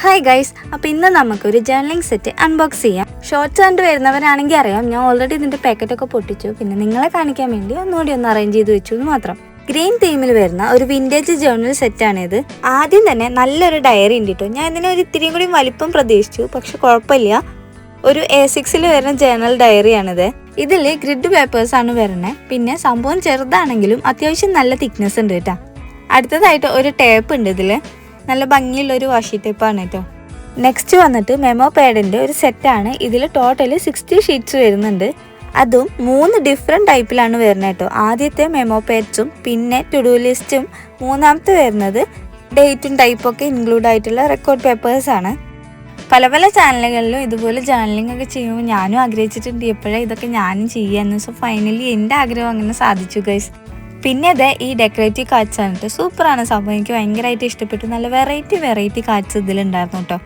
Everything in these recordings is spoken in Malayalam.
ഹായ് ഗൈസ് അപ്പോൾ ഇന്ന് നമുക്കൊരു ജേർണലിംഗ് സെറ്റ് അൺബോക്സ് ചെയ്യാം. ഷോർട്സ് കണ്ട് വരുന്നവരാണെങ്കിൽ അറിയാം ഞാൻ ഓൾറെഡി ഇതിന്റെ പാക്കറ്റ് ഒക്കെ പൊട്ടിച്ചു. പിന്നെ നിങ്ങളെ കാണിക്കാൻ വേണ്ടി ഒന്നുകൂടി ഒന്ന് അറേഞ്ച് ചെയ്ത് വെച്ചു എന്ന് മാത്രം. ഗ്രീൻ തീമിൽ വരുന്ന ഒരു വിന്റേജ് ജേർണൽ ഇത് ആദ്യം തന്നെ നല്ലൊരു ഡയറി ഉണ്ട് കേട്ടോ ഞാൻ ഇതിനെ ഒരു ഇത്തിരിയും കൂടി വലിപ്പം പ്രതീക്ഷിച്ചു പക്ഷെ കുഴപ്പമില്ല. ഒരു എ സിക്സിൽ വരുന്ന ജേർണൽ ഡയറിയാണിത് ഇതിൽ ഗ്രിഡ് പേപ്പേഴ്സ് ആണ് വരണേ പിന്നെ സംഭവം ചെറുതാണെങ്കിലും അത്യാവശ്യം നല്ല തിക്നെസ് ഉണ്ട് കേട്ടോ അടുത്തതായിട്ട് ഒരു ടേപ്പ് ഉണ്ട് ഇതിൽ നല്ല ഭംഗിയുള്ള ഒരു വാഷി ടൈപ്പാണ് കേട്ടോ നെക്സ്റ്റ് വന്നിട്ട് മെമോ പാഡിന്റെ ഒരു സെറ്റാണ് ഇതിൽ ടോട്ടൽ സിക്സ്റ്റി ഷീറ്റ്സ് വരുന്നുണ്ട്. അതും മൂന്ന് ഡിഫറെന്റ് ടൈപ്പിലാണ് വരുന്നത് കേട്ടോ ആദ്യത്തെ മെമോ പാഡ്സും പിന്നെ ടുഡു ലിസ്റ്റും മൂന്നാമത്തെ വരുന്നത് ഡേറ്റും ടൈപ്പൊക്കെ ഇൻക്ലൂഡ് ആയിട്ടുള്ള റെക്കോർഡ് പേപ്പേഴ്സാണ് പല പല ചാനലുകളിലും ഇതുപോലെ ജേർണലിംഗ് ഒക്കെ ചെയ്യുമ്പോൾ ഞാനും ആഗ്രഹിച്ചിട്ടുണ്ട് എപ്പോഴാണ് ഇതൊക്കെ ഞാനും ചെയ്യാമെന്ന് സോ ഫൈനലി എന്റെ ആഗ്രഹം അങ്ങനെ സാധിച്ചു ഗൈസ് പിന്നെ ഇത് ഈ ഡെക്കറേറ്റീവ് ആണ് കേട്ടോ സൂപ്പറാണ്. സംഭവം എനിക്ക് ഭയങ്കരമായിട്ട് ഇഷ്ടപ്പെട്ടു. നല്ല വെറൈറ്റി വെറൈറ്റി കാറ്റ്സ് ഇതിലുണ്ടായിരുന്നു കേട്ടോ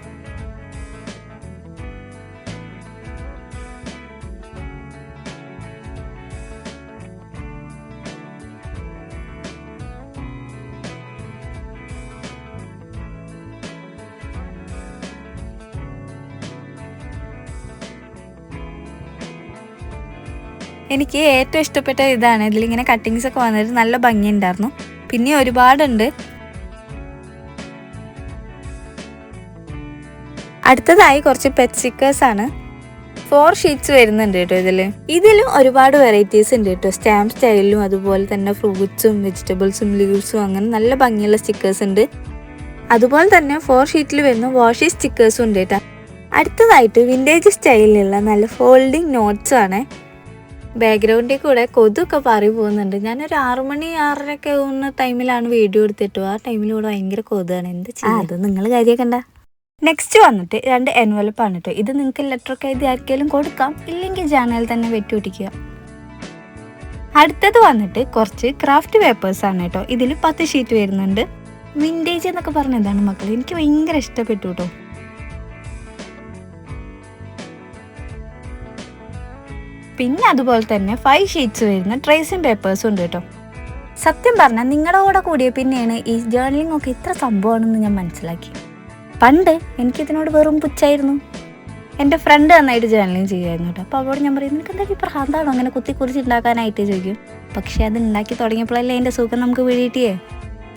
എനിക്ക് ഏറ്റവും ഇഷ്ടപ്പെട്ട ഇതാണ്. ഇതിലിങ്ങനെ കട്ടിങ്സ് ഒക്കെ വന്നിട്ട് നല്ല ഭംഗിയുണ്ടായിരുന്നു. പിന്നെ ഒരുപാടുണ്ട്. അടുത്തതായി കുറച്ച് പെറ്റ് സ്റ്റിക്കേഴ്സ് ആണ്. ഫോർ ഷീറ്റ്സ് വരുന്നുണ്ട് കേട്ടോ ഇതിൽ ഇതിലും ഒരുപാട് വെറൈറ്റീസ് ഉണ്ട് കേട്ടോ. സ്റ്റാമ്പ് സ്റ്റൈലിലും അതുപോലെ തന്നെ ഫ്രൂട്ട്സും വെജിറ്റബിൾസും ലീവ്സും അങ്ങനെ നല്ല ഭംഗിയുള്ള സ്റ്റിക്കേഴ്സ് ഉണ്ട്. അതുപോലെ തന്നെ ഫോർ ഷീറ്റിൽ വരുന്ന വാഷി സ്റ്റിക്കേഴ്സും ഉണ്ട് കേട്ടോ. അടുത്തതായിട്ട് വിന്റേജ് സ്റ്റൈലിലുള്ള നല്ല ഫോൾഡിങ് നോട്ട്സ് ആണ്. ബാക്ക്ഗ്രൗണ്ടിൽ കൂടെ കൊതുക്കെ പറി പോകുന്നുണ്ട്. ഞാനൊരു ആറുമണി ആറരയൊക്കെ ആവുന്ന ടൈമിലാണ് വീഡിയോ എടുത്തിട്ടു ആ ടൈമിൽ ഇവിടെ ഭയങ്കര കൊതുകാണ്. എന്ത് ചെയ്യാം അത് നിങ്ങൾ കാര്യമാക്കണ്ട നെക്സ്റ്റ് വന്നിട്ട് രണ്ട് എൻവലപ്പ് ആണ് കേട്ടോ ഇത് നിങ്ങൾക്ക് ലെറ്റർ ഒക്കെ എഴുതി ആർക്കെങ്കിലും കൊടുക്കാം. ഇല്ലെങ്കിൽ ജാനലിൽ തന്നെ വെട്ടി ഒട്ടിക്കുക. അടുത്തത് വന്നിട്ട് കുറച്ച് ക്രാഫ്റ്റ് പേപ്പേഴ്സ് ആണ് കേട്ടോ ഇതിൽ പത്ത് ഷീറ്റ് വരുന്നുണ്ട്. വിന്റേജ് എന്നൊക്കെ പറഞ്ഞതാണ് മക്കൾ എനിക്ക് ഭയങ്കര ഇഷ്ടപ്പെട്ടു കേട്ടോ പിന്നെ അതുപോലെ തന്നെ ഫൈവ് ഷീറ്റ്സ് വരുന്ന ട്രേസിംഗ് പേപ്പേഴ്സും ഉണ്ട് കേട്ടോ. സത്യം പറഞ്ഞാൽ നിങ്ങളുടെ കൂടെ കൂടിയ പിന്നെയാണ് ഈ ജേർണലിംഗ് ഒക്കെ ഇത്ര സംഭവമാണെന്ന് ഞാൻ മനസ്സിലാക്കി. പണ്ട് എനിക്കിതിനോട് വെറും പുച്ഛായിരുന്നു. എന്റെ ഫ്രണ്ട് നന്നായിട്ട് ജേർണലിംഗ് ചെയ്യുമായിരുന്നു കേട്ടോ. അപ്പോൾ അവളോട് ഞാൻ പറയും നിനക്ക് എന്തൊക്കെ പ്രാന്താണോ അങ്ങനെ കുത്തി കുറിച്ച് ഉണ്ടാക്കാനായിട്ട് ചോദിക്കും. പക്ഷേ അത് ഉണ്ടാക്കി തുടങ്ങിയപ്പോഴല്ലേ അതിന്റെ സുഖം നമുക്ക് വീഴിയിട്ടേ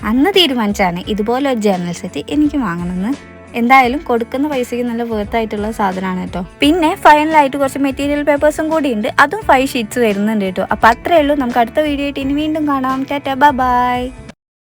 അന്ന് തീരുമാനിച്ചാണ് ഇതുപോലെ ഒരു ജേർണൽ സെറ്റ് എനിക്ക് വാങ്ങണമെന്ന്. എന്തായാലും കൊടുക്കുന്ന പൈസയ്ക്ക് നല്ല വേർത്ത് ആയിട്ടുള്ള സാധനമാണ് കേട്ടോ. പിന്നെ ഫൈനലായിട്ട് കുറച്ച് മെറ്റീരിയൽ പേപ്പേഴ്സും കൂടി ഉണ്ട്. അതും ഫൈവ് ഷീറ്റ്സ് വരുന്നുണ്ട് കേട്ടോ. അപ്പോൾ അത്രയേ ഉള്ളൂ. നമുക്ക് അടുത്ത വീഡിയോ ആയിട്ട് ഇനി വീണ്ടും കാണാം. ടാറ്റ ബൈ